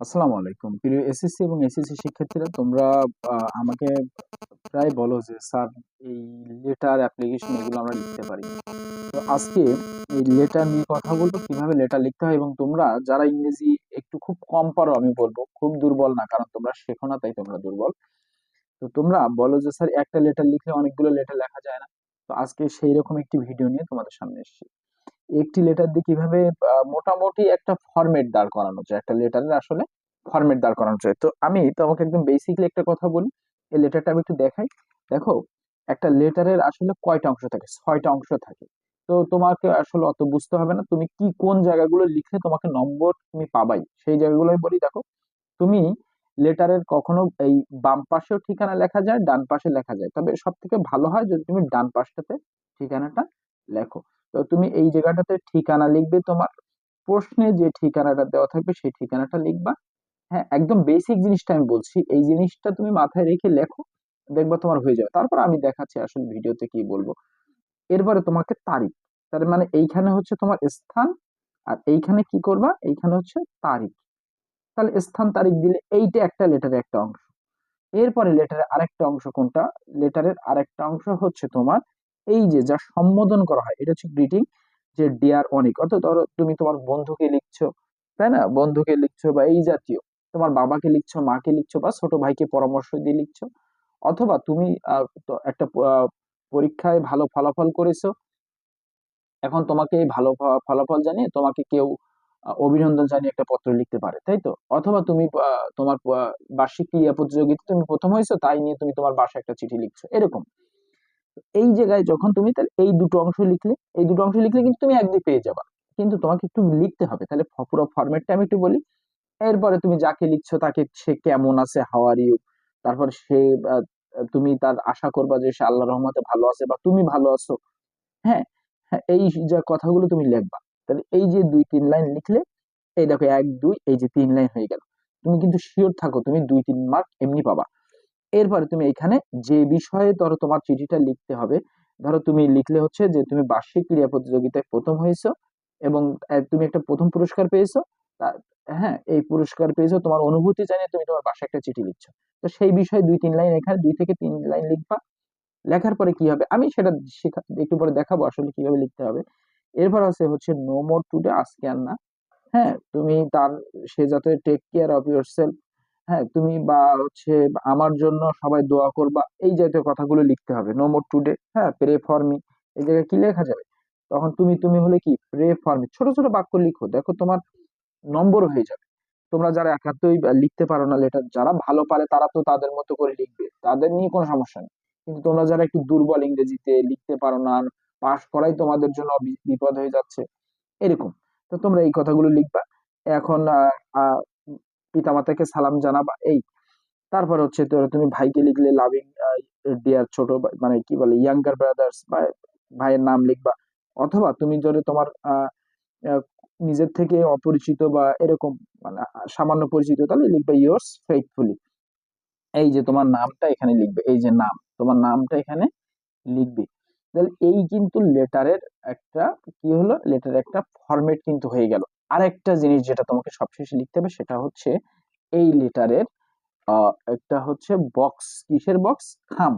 আসসালামু আলাইকুম। প্রিয় এসএসসি এবং এসএসসি শিক্ষার্থীরা, তোমরা আমাকে প্রায় বলো যে, স্যার, এই লেটার অ্যাপ্লিকেশন এগুলো আমরা লিখতে পারি। তো আজকে এই লেটার নিয়ে কথা বলব, কীভাবে লেটার লিখতে হয় এবং তোমরা যারা ইংরেজি একটু খুব কম পারো, আমি বলব, খুব দুর্বল না, কারণ তোমরা শেখো না, তাই তোমরা দুর্বল। তো তোমরা বলো যে, স্যার, একটা লেটার লিখলে অনেকগুলো লেটার লেখা যায় না। তো আজকে সেই রকম একটি ভিডিও নিয়ে তোমাদের সামনে এসেছি। একটি লেটার দিয়ে কীভাবে মোটামুটি একটা ফরম্যাট দাঁড় করানো যায়। একটা লেটারের আসলে ফরম্যাট দাঁড় করানো যায়। তো আমি তোমাকে একদম বেসিকলি একটা কথা বলি। এই লেটারটা আমি একটু দেখাই। দেখো, একটা লেটারের আসলে কয়টা অংশ থাকে? ছয়টা অংশ থাকে। তো তোমাকে আসলে অত বুঝতে হবে না। তুমি কি কোন জায়গাগুলো লিখলে তোমাকে নম্বর তুমি পাবাই? সেই জায়গাগুলো আমি বলি, দেখো। তুমি লেটারের কখনো এই বাম পাশেও ঠিকানা লেখা যায়, ডান পাশে লেখা যায়। তবে সব থেকে ভালো হয় যদি তুমি ডান পাশটাতে ঠিকানাটা লেখো। তুমি এই জায়গাটাতে ঠিকানা লিখবে, তোমার প্রশ্নে যে ঠিকানাটা দেওয়া থাকবে সেই ঠিকানাটা লিখবা। হ্যাঁ একদম বেসিক জিনিসটা আমি বলছি, এই জিনিসটা তুমি মাথায় রেখে লেখো, দেখবা তোমার হয়ে যাবে। তারপর আমি দেখাচ্ছি আসলে ভিডিওতে কি বলব। এরপরে তোমাকে তারিখ, তার মানে এইখানে হচ্ছে তোমার স্থান, আর এইখানে কি করবা? এইখানে হচ্ছে তারিখ। তাহলে স্থান, তারিখ দিলে এইটা একটা লেটারের একটা অংশ। এরপরে লেটারের আরেকটা অংশ কোনটা? লেটারের আরেকটা অংশ হচ্ছে তোমার এই যে যা সম্বোধন করা হয়, এটা হচ্ছে গ্রিটিং যে ডিয়ার অনেক। অর্থাৎ ধরো তুমি তোমার বন্ধুকে লিখছো, তাই না? বন্ধুকে লিখছো বা এই জাতীয়, তোমার বাবাকে লিখছো, মাকে লিখছো বা ছোট ভাইকে পরামর্শ দিয়ে লিখছো, অথবা তুমি একটা পরীক্ষায় ভালো ফলাফল করেছ, এখন তোমাকে এই ভালো ফলাফল জানিয়ে তোমাকে কেউ অভিনন্দন জানিয়ে একটা পত্র লিখতে পারে, তাই তো? অথবা তুমি তোমার বার্ষিক ক্রীড়া প্রতিযোগিতা তুমি প্রথম হয়েছো, তাই নিয়ে তুমি তোমার বাসায় একটা চিঠি লিখছো, এরকম। এই জায়গায় যখন তুমি তাহলে এই দুটো অংশ লিখলে, এই দুটো অংশ লিখলে কিন্তু তুমি একদিকে পেয়ে যাবা। কিন্তু তোমাকে একটু লিখতে হবে। তাহলে পুরো ফরম্যাটটা আমি একটু বলি। এরপরে তুমি যাকে লিখছো তাকে সে কেমন আছে হাউ আর ইউ তারপর সে তুমি তার আশা করবা যে সে আল্লাহ রহমতে ভালো আছে বা তুমি ভালো আছো। হ্যাঁ হ্যাঁ এই যে কথাগুলো তুমি লিখবা। তাহলে এই যে দুই, তিন লাইন লিখলে, এই দেখো এক, দুই, এই যে তিন লাইন হয়ে গেল। তুমি কিন্তু শিওর থাকো, তুমি দুই, তিন মার্ক এমনি পাবা। এরপরে তুমি এখানে যে বিষয়ে ধরো তোমার চিঠিটা লিখতে হবে, ধরো তুমি লিখলে হচ্ছে যে তুমি বার্ষিক ক্রীড়া প্রতিযোগিতায় প্রথম হয়েছো এবং তুমি একটা প্রথম পুরস্কার পেয়েছ হ্যাঁ এই পুরস্কার পেয়েছ, তোমার অনুভূতি জানিয়ে তুমি তোমার বাসায় একটা চিঠি লিখছো। তো সেই বিষয়ে দুই তিন লাইন এখানে, দুই থেকে তিন লাইন লিখবা। লেখার পরে কি হবে? আমি সেটা একটু পরে দেখাবো আসলে কীভাবে লিখতে হবে। এরপর আছে হচ্ছে নো মোর টুডে আজকে আর না। হ্যাঁ তুমি তার, সে যাতে take care of yourself হ্যাঁ তুমি বা হচ্ছে আমার জন্য সবাই দোয়া করবা, এই জাতীয় কথাগুলো লিখতে হবে। নো মোর টুডে হ্যাঁ প্রে ফর মি এই জায়গায় কি লেখা যাবে? তখন তুমি তুমি হলে কি? প্রে ফর মি ছোট ছোট বাক্য লিখো, দেখো তোমার নম্বর হয়ে যাবে। তোমরা যারা একান্তই লিখতে পারো না লেটার, যারা ভালো পারে তারা তো তাদের মতো করে লিখবে, তাদের নিয়ে কোনো সমস্যা নেই। কিন্তু তোমরা যারা একটু দুর্বল ইংরেজিতে লিখতে পারো না, পাশ করাই তোমাদের জন্য বিপদ হয়ে যাচ্ছে, এরকম। তো তোমরা এই কথাগুলো লিখবা। এখন পিতামাতাকে সালাম জানাবা, এই। তারপর হচ্ছে তুমি ভাইকে লিখলে লাভিং ডিয়ার ছোট মানে কি বলে ইয়াঙ্গার ব্রাদার্স বা ভাইয়ের নাম লিখবা। অথবা তুমি যদি তোমার নিজের থেকে অপরিচিত বা এরকম মানে সামান্য পরিচিত, তাহলে লিখবে ইয়োর্স ফেইথফুলি এই যে তোমার নামটা এখানে লিখবে, এই যে নাম, তোমার নামটা এখানে লিখবে। তাহলে এই কিন্তু লেটারের একটা কি হলো লেটারের একটা ফরম্যাট কিন্তু হয়ে গেল। আরেকটা জিনিস যেটা তোমাকে সবশেষে লিখতে হবে সেটা হচ্ছে এই লেটারের একটা হচ্ছে বক্স কিসের বক্স খাম।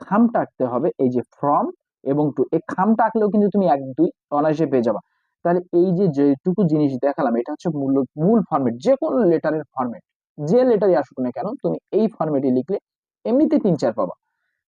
খামটা আঁকতে হবে এই যে ফ্রম এবং টু এই খামটা আঁকলেও কিন্তু তুমি এক, দুই অনায়াসে পেয়ে যাবা। তাহলে এই যে যেটুকু জিনিস দেখালাম, এটা হচ্ছে মূল মূল ফরম্যাট যে কোনো লেটারের ফরম্যাট যে লেটারই আসুক না কেন, তুমি এই ফরম্যাটে লিখলে এমনিতে তিন চার পাবা।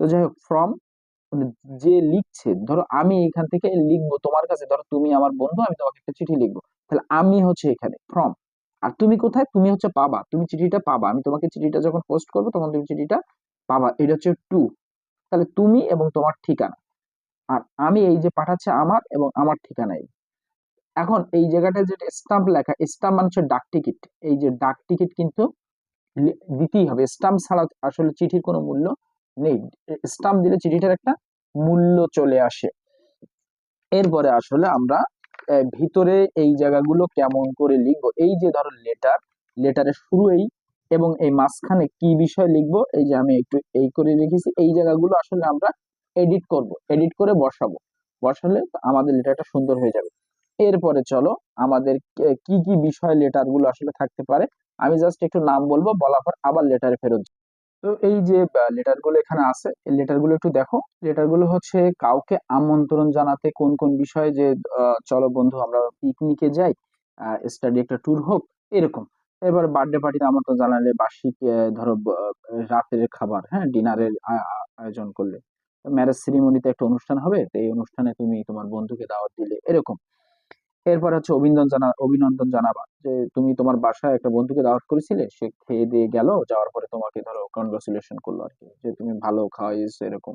তো যাই হোক ফ্রম যে লিখছে, ধরো আমি এখান থেকে লিখব তোমার কাছে, ধরো তুমি আমার বন্ধু, আমি তোমাকে একটা চিঠি লিখব। তাহলে আমি হচ্ছে এখানে ফ্রম আর তুমি কোথায়? তুমি হচ্ছে পাবা। তুমি চিঠিটা পাবা। আমি তোমাকে চিঠিটা যখন পোস্ট করব, তখন তুমি চিঠিটা পাবা। এটা হচ্ছে টু তাহলে তুমি এবং তোমার ঠিকানা। আর আমি এই যে পাঠাচ্ছে আমার এবং আমার ঠিকানায় এখন এই জায়গাটায় যেটা স্টাম্প লেখা স্টাম্প মানে হচ্ছে ডাক টিকিট। এই যে ডাক টিকিট কিন্তু দিতেই হবে। স্টাম্প ছাড়া আসলে চিঠির কোনো মূল্য নেই। স্টাম্প দিলে চিঠিটার একটা মূল্য চলে আসে। এরপরে আসলে আমরা ভিতরে এই জায়গাগুলো কেমন করে লিখব? এই যে ধরো লেটার লেটারের শুরু এই এবং এই মাঝখানে কি বিষয় লিখব? এই যে আমি একটু এই করে লিখেছি। এই জায়গাগুলো আসলে আমরা এডিট করব। এডিট করে বসাবো। বসালে আমাদের লেটারটা সুন্দর হয়ে যাবে। এরপরে চলো আমাদের কি কি বিষয় লেটারগুলো আসলে থাকতে পারে? আমি জাস্ট একটু নাম বলব, বলার পর আবার লেটারে ফেরত। তো এই যে লেটারগুলো এখানে আছে, এই লেটারগুলো একটু দেখো। লেটারগুলো হচ্ছে কাউকে আমন্ত্রণ জানাতে কোন কোন বিষয়ে যে চলো বন্ধু আমরা পিকনিকে যাই স্টাডি একটা ট্যুর হোক, এরকম। এবার বার্থডে পার্টিতে আমন্ত্রণ জানালে বার্ষিক ধরো রাতের খাবার হ্যাঁ ডিনারের আয়োজন করলে। ম্যারেজ সেরিমনিতে একটা অনুষ্ঠান হবে, তো এই অনুষ্ঠানে তুমি তোমার বন্ধুকে দাওয়াত দিলে, এরকম। এরপর হচ্ছে অভিনন্দন জানা, অভিনন্দন জানাবা যে তুমি তোমার বাসায় একটা বন্ধুকে দাওয়াত করেছিলে, সে খেয়ে দিয়ে গেল, যাওয়ার পরে তোমাকে ধরো কনগ্রাচুলেশন করল আর কি, যে তুমি ভালো খাওয়াইছো এরকম।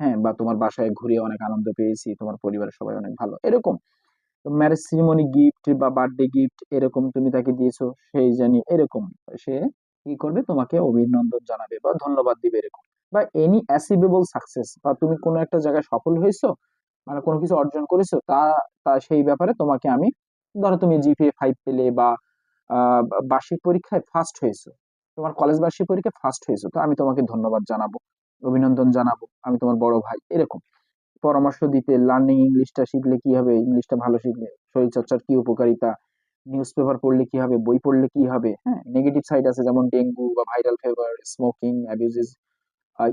হ্যাঁ বা তোমার বাসায় ঘুরে অনেক আনন্দ পেয়েছি, তোমার পরিবারের সবাই অনেক ভালো, এরকম। ম্যারেজ সিরিমনি গিফট বা বার্থডে গিফট এরকম তুমি তাকে দিয়েছ সেই জানি এরকম, সে কি করবে? তোমাকে অভিনন্দন জানাবে বা ধন্যবাদ দিবে এরকম। বা এনি অ্যাচিভেবল সাকসেস বা তুমি কোনো একটা জায়গায় সফল হয়েছো মানে কোনো কিছু অর্জন করেছ, তা তা সেই ব্যাপারে তোমাকে আমি, ধরো তুমি জিপিএ ফাইভ পেলে বা বার্ষিক পরীক্ষায় ফার্স্ট হয়েছো। তোমার কলেজ বার্ষিক পরীক্ষায় ফার্স্ট হয়েছো। তো আমি তোমাকে ধন্যবাদ জানাব, অভিনন্দন জানাব, আমি তোমার বড় ভাই, এরকম। পরামর্শ দিতে লার্নিং ইংলিশটা শিখলে কি হবে ইংলিশটা ভালো শিখলে, শরীরচর্চার কি উপকারিতা নিউজ পেপার পড়লে কি হবে, বই পড়লে কি হবে হ্যাঁ নেগেটিভ সাইড আছে যেমন ডেঙ্গু বা viral fever smoking abuses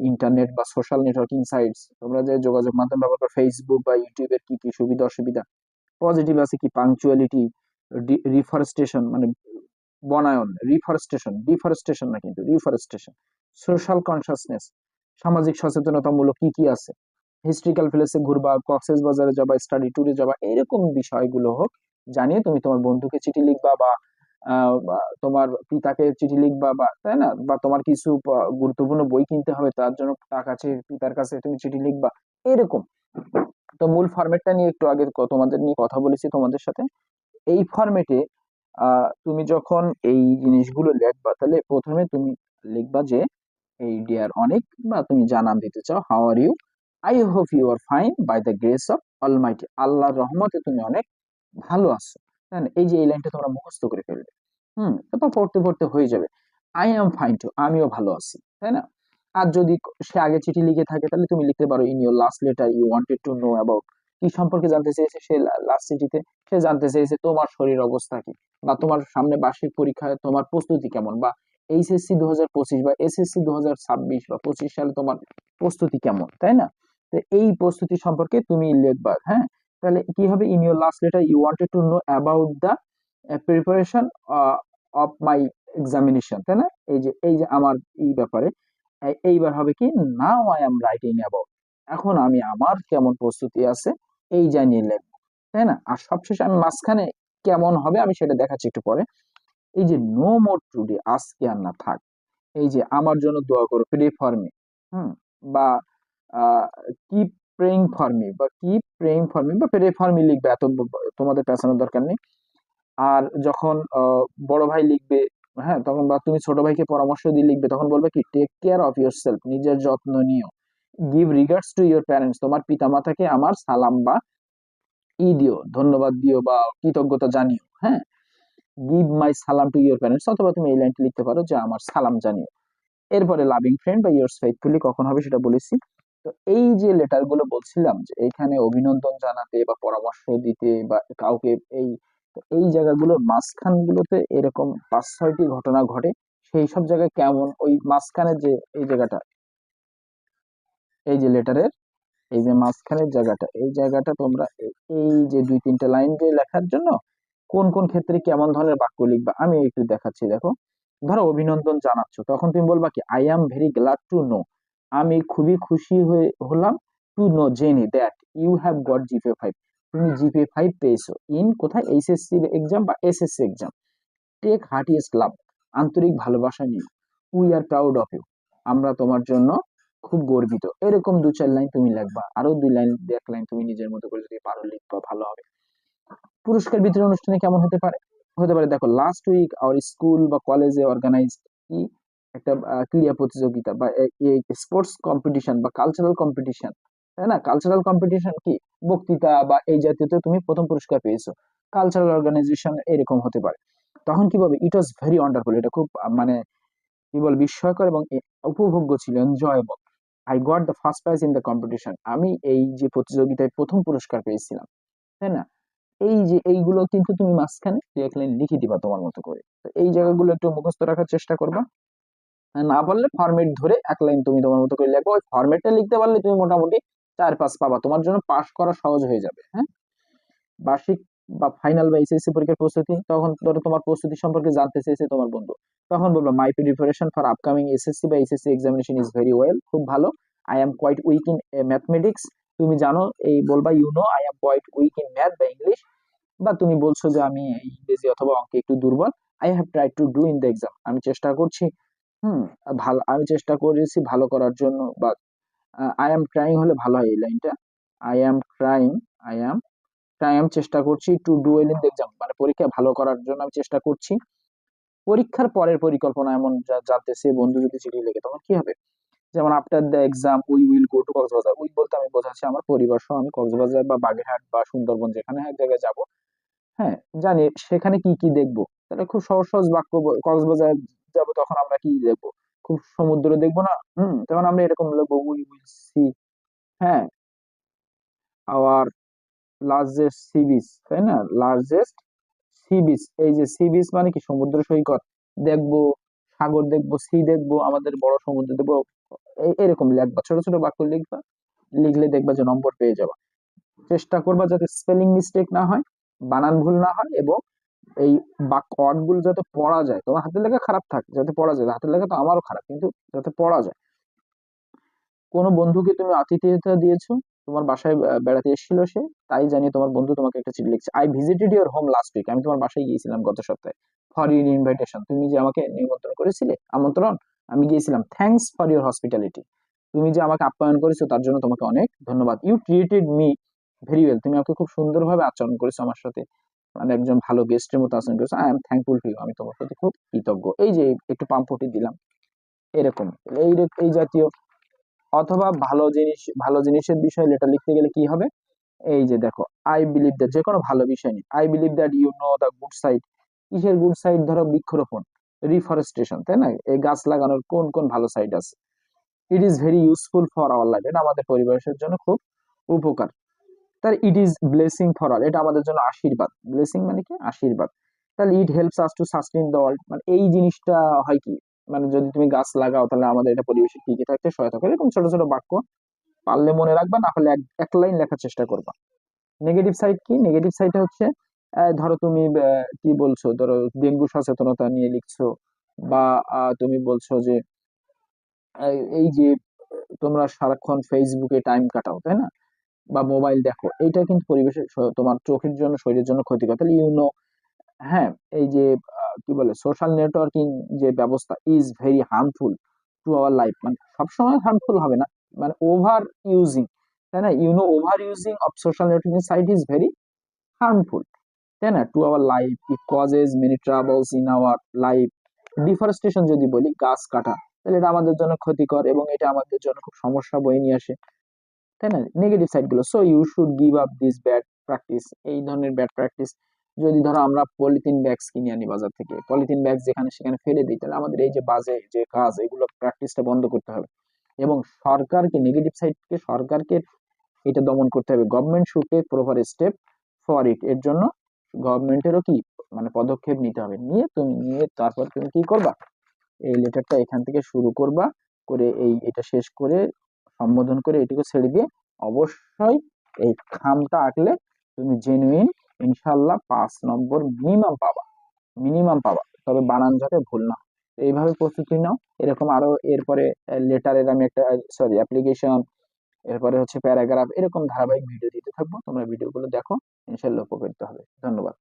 internet বা সোশ্যাল নেটওয়ার্কিং সাইটস তোমরা যে যোগাযোগ মাধ্যম ব্যবহার করো ফেসবুক বা ইউটিউবের কি কি সুবিধা, অসুবিধা? পজিটিভ আছে কি? পাংচুয়ালিটি রিফরেস্টেশন মানে বনায়ন রিফরেস্টেশন ডিফরেস্টেশন না কিন্তু রিফরেস্টেশন সোশ্যাল কনসাসনেস সামাজিক সচেতনতামূলক কি কি আছে? হিস্ট্রিক্যাল প্লেসে ঘুরবা কক্সেস বাজারে যাবা স্টাডি ট্যুরে যাবা, এরকম বিষয়গুলো হোক, জানিয়ে তুমি তোমার বন্ধুকে চিঠি লিখবা বা বা তোমার পিতাকে চিঠি লিখবা বা, তাই না? বা তোমার কিছু গুরুত্বপূর্ণ বই কিনতে হবে, তার জন্য টাকা চেয়ে পিতার কাছে তুমি চিঠি লিখবা, এরকম। তো মূল ফরম্যাটটা নিয়ে একটু আগে তোমাদের নিয়ে কথা বলেছি তোমাদের সাথে। এই ফরম্যাটে তুমি যখন এই জিনিসগুলো লিখবা, তাহলে প্রথমে তুমি লিখবা যে এই ডিয়ার অনেক, বা তুমি জানান দিতে চাও how are you I hope you are fine by the grace of almighty আল্লাহর রহমতে তুমি অনেক ভালো আছো। এই যে এই লাইনটা তোমরা মুখস্থ করে ফেলবে হুম, তারপর পড়তে পড়তে হয়ে যাবে। আই এম ফাইন টু আমিও ভালো আছি, তাই না? আর যদি সে আগে চিঠি লিখে থাকে, তাহলে তুমি লিখতে পারো in your last letter you wanted to know about কি সম্পর্কে জানতে চেয়েছে সে লাস্ট চিঠিতে? সে জানতে চেয়েছে তোমার শরীর অবস্থা কি? বা তোমার সামনে বার্ষিক পরীক্ষায় তোমার প্রস্তুতি কেমন? বা এইচএসসি দু হাজার পঁচিশ বা এসএসসি দু হাজার ছাব্বিশ বা পঁচিশ সালে তোমার প্রস্তুতি কেমন? তাই না? তো এই প্রস্তুতি সম্পর্কে তুমি লিখবা হ্যাঁ? তাহলে কি হবে in your last letter you wanted to know about the preparation of my examination তাই না? এই যে এই যে আমার এই ব্যাপারে এইবার হবে কি now I am writing about এখন আমি আমার কেমন প্রস্তুতি আছে, এই জানিয়ে লিখব তাই না? আর সবশেষে আমি মাঝখানে কেমন হবে আমি সেটা দেখাচ্ছি একটু পরে, এই যে নো মোর টুডে আজকে আর না থাক, এই যে আমার জন্য দোয়া করো প্রে ফর মি হুম, বা কিপ প্রেইং ফর মি বা কিপ প্রেইং ফর মি বা প্রে ফর মি লিখবে, এত তোমাদের পেছানোর দরকার নেই। আর যখন বড় ভাই লিখবে হ্যাঁ তখন বা তুমি ছোট ভাইকে পরামর্শ দিয়ে লিখবে, তখন বলবে কি take care of yourself নিজের যত্ন নিও। Give regards to your parents তোমার পিতামাতাকে আমার সালাম বা ই দিও, ধন্যবাদ দিও বা কৃতজ্ঞতা জানিও হ্যাঁ? গিভ মাই সালাম টু ইউর প্যারেন্টস অথবা তুমি এই লাইনটি লিখতে পারো যে, আমার সালাম জানিও। এরপরে লাভিং ফ্রেন্ড বা ইয়োর্স ফেইথফুলি কখন হবে সেটা বলেছি। তো এই যে লেটারগুলো বলছিলাম যে এখানে অভিনন্দন জানাতে বা পরামর্শ দিতে বা কাউকে এই এই জায়গাগুলোর মাঝখান গুলোতে এরকম পাঁচ ছয়টি ঘটনা ঘটে, সেই সব জায়গায় কেমন? ওই মাঝখানের যে, এই জায়গাটা, এই যে লেটারের এই যে মাঝখানের জায়গাটা, এই জায়গাটা তোমরা এই যে দুই তিনটা লাইন দিয়ে লেখার জন্য কোন কোন ক্ষেত্রে কেমন ধরনের বাক্য লিখবা? আমি একটু দেখাচ্ছি, দেখো। ধরো অভিনন্দন জানাচ্ছ, তখন তুমি বলবা কি I am very glad to know আমি খুবই খুশি হয়ে হলাম to know jenny that you have got GPA five তুমি জিপে ফাইভ পেয়েছ। ইন কোথায়? এইচএসসি এক্সাম বা SSC exam take heartiest love আন্তরিক ভালোবাসা নিয়ে we are proud of you আমরা তোমার জন্য খুব গর্বিত। এরকম দু চার লাইন তুমি লিখবা। আরও দুই লাইন এক লাইন তুমি নিজের মতো করে যদি পারো লিখবা, ভালো হবে। পুরস্কার বিতরণ অনুষ্ঠানে কেমন হতে পারে? হতে পারে, দেখো লাস্ট উইক আওয়ার স্কুল বা কলেজে অর্গানাইজ কি? একটা ক্রীড়া প্রতিযোগিতা বা স্পোর্টস কম্পিটিশন বা কালচারাল কম্পিটিশন তাই না? কালচারাল কম্পিটিশন কি? বক্তৃতা বা এই জাতীয়তে তুমি প্রথম পুরস্কার পেয়েছ। কালচারাল অর্গানাইজেশন এরকম হতে পারে। তখন কি বলবে? ইট ওয়াজ ভেরি ওয়ান্ডারফুল এটা খুব মানে কি বল বিস্ময়কর এবং উপভোগ্য ছিল enjoyable I got the first prize in the competition আমি এই যে প্রতিযোগিতায় প্রথম পুরস্কার পেয়েছিলাম, তাই না? এই যে, এইগুলো কিন্তু তুমি মাঝখানে লিখে দিবা তোমার মতো করে। তো এই জায়গাগুলো একটু মুখস্থ রাখার চেষ্টা করবা। না পারলে ফরম্যাট ধরে এক লাইন তুমি তোমার মতো করে লিখব ওই ফরম্যাটটা লিখতে পারলে তুমি মোটামুটি চার পাঁচ পাবা। তোমার জন্য পাস করা সহজ হয়ে যাবে হ্যাঁ? বার্ষিক বা ফাইনাল বা এসএসসি পরীক্ষার প্রস্তুতি, তখন ধরো তোমার প্রস্তুতি সম্পর্কে জানতে চেয়েছে তোমার বন্ধু। তখন বলব my preparation for upcoming SSC বা SSC examination is very well খুব ভালো। I am quite weak in mathematics তুমি জানো, এই বলবা you know I am quite weak in math বা ইংলিশ বা তুমি বলছো যে, আমি ইংরেজি অথবা অঙ্কে একটু দুর্বল। I have try to do in the exam আমি চেষ্টা করছি হুম ভালো, আমি চেষ্টা করেছি ভালো করার জন্য বা আই এম ট্রাইং হলে ভালো হয় এই লাইনটা। I am trying I am try আমি চেষ্টা করছি to do well in the exam মানে পরীক্ষা ভালো করার জন্য আমি চেষ্টা করছি। পরীক্ষার পরের পরিকল্পনা এমন যা- যাতে সে বন্ধু যদি চিঠি লেখে, তখন কি হবে? যেমন after the exam we will go to Cox's Bazar. We বলতে আমি বোঝাচ্ছি আমার পরিবার সহ আমি কক্সবাজার বা বাগেরহাট বা সুন্দরবন যেখানে এক জায়গায় যাব। হ্যাঁ জানি সেখানে কি কি দেখব? তাহলে খুব সহজ সহজ বাক্য কক্সবাজার যাব, তখন আমরা কি দেখব? খুব সমুদ্র দেখব না? হুম, তখন আমরা এরকম লিখব উই উইল সি হ্যাঁ। আওয়ার লার্জেস্ট সি বিচ তাই না? লার্জেস্ট সি বিচ এই যে সি বিচ মানে কি? সমুদ্র সৈকত। দেখব, সাগর দেখব সি দেখব, আমাদের বড় সমুদ্র দেখব এরকম লিখবা। ছোট ছোট বাক্য লিখবা, লিখলে দেখবা যে নম্বর পেয়ে যাবা। চেষ্টা করবা যাতে স্পেলিং মিস্টেক না হয়, বানান ভুল না হয় এবং এই বাক্য ওয়ার্ডগুলো যাতে পড়া যায়, তোমার হাতের লেখা খারাপ থাকে, যাতে পড়া যায়, হাতের লেখা তো আমারও খারাপ, কিন্তু যাতে পড়া যায়। কোনো বন্ধুকে তুমি আতিথেয়তা দিয়েছ? তোমার বাসায় বেড়াতে এসেছিল সে? তাই জানি তোমার বন্ধু তোমাকে একটা চিঠি লিখছে। I visited your home last week আমি তোমার বাসায় গিয়েছিলাম গত সপ্তাহে। ফর ইউর ইনভাইটেশন তুমি যে আমাকে নিমন্ত্রণ করেছিলে, আমন্ত্রণ, আমি গিয়েছিলাম। থ্যাঙ্কস ফর ইউর হসপিটালিটি তুমি যে আমাকে আপ্যায়ন করেছ, তার জন্য তোমাকে অনেক ধন্যবাদ। You treated me very well তুমি আমাকে খুব সুন্দরভাবে আচরণ করেছ আমার সাথে। মানে একজন ভালো গেস্টের মতো আচরণ করেছ। I am thankful to you আমি তোমার প্রতি খুব কৃতজ্ঞ। এই যে একটু পাম্পটি দিলাম। এরকম। এই এই জাতীয় অথবা ভালো জিনিস ভালো জিনিসের বিষয়ে লেটার লিখতে গেলে কি হবে? এই যে দেখো আই বিলিভ দ্যাট যে কোনো ভালো বিষয় নেই I believe that you know the good side কিসের গুড সাইড ধরো বৃক্ষরোপণ। রিফরেস্টেশন তাই না? এই গাছ লাগানোর কোন কোন ভালো সাইড আছে? It is very useful for our life এটা আমাদের পরিবেশের জন্য খুব উপকার। তার it is blessing for all এটা আমাদের জন্য আশীর্বাদ। ব্লেসিং মানে কি? আশীর্বাদ। তাহলে it helps us to sustain the world মানে এই জিনিসটা হয় কি? মানে যদি তুমি গাছ লাগাও, তাহলে আমাদের এটা পরিবেশে টিকে থাকতে সহায়তা করে এরকম ছোট ছোট বাক্য পারলে মনে রাখবা, না হলে এক- লাইন লেখার চেষ্টা করবা। নেগেটিভ সাইড কি? নেগেটিভ সাইড হচ্ছে ধরো তুমি কি বলছো? ধরো ডেঙ্গু সচেতনতা নিয়ে লিখছো বা তুমি বলছো যে এই যে তোমরা সারাক্ষণ ফেসবুকে টাইম কাটাও, তাই না? বা মোবাইল দেখো, এইটা কিন্তু পরিবেশের তোমার চোখের জন্য, শরীরের জন্য ক্ষতিকর। তাহলে ইউনো হ্যাঁ এই যে কি বলে সোশ্যাল নেটওয়ার্কিং যে ব্যবস্থা is very harmful to our life মানে সবসময় হার্মফুল হবে না মানে ওভার ইউজিং তাই না? You know over using of social networking site is very harmful তাই না? To our life it causes many troubles in our life deforestation যদি বলি, গাছ কাটা, তাহলে এটা আমাদের জন্য ক্ষতিকর এবং এটা আমাদের জন্য খুব সমস্যা বয়ে নিয়ে আসে। তাই না? নেগেটিভ সাইডগুলো। So you should give up this bad practice এই ধরনের ব্যাড প্র্যাকটিস যদি ধরো আমরা পলিথিন ব্যাগস কিনে আনি বাজার থেকে পলিথিন ব্যাগ যেখানে সেখানে ফেলে দিই, তাহলে আমাদের এই যে বাজে যে কাজ, এগুলো প্র্যাকটিসটা বন্ধ করতে হবে। এবং সরকারকে নেগেটিভ সাইডকে সরকারকে এটা দমন করতে হবে। Government should take proper step for it এর জন্য গভর্নমেন্টেরও কি? মানে পদক্ষেপ নিতে হবে। নিয়ে তুমি, নিয়ে তারপর তুমি কি করবা? এই লেটারটা এখান থেকে শুরু করবা, করে এই, এটা শেষ করে সম্বোধন করে এটুকু ছেড়ে দিয়ে অবশ্যই এই খামটা আঁকলে তুমি জেনুইন ইনশাল্লাহ পাঁচ নম্বর মিনিমাম পাবা। মিনিমাম পাবা, তবে বানান যাতে ভুল না এইভাবে প্রস্তুতি নাও। এরকম আরও এরপরে লেটারের আমি একটা সরি অ্যাপ্লিকেশন এরপরে হচ্ছে প্যারাগ্রাফ এরকম ধারাবাহিক ভিডিও দিতে থাকব। তোমরা ভিডিওগুলো দেখো ইনশাল্লাহ উপকৃত হবে। ধন্যবাদ।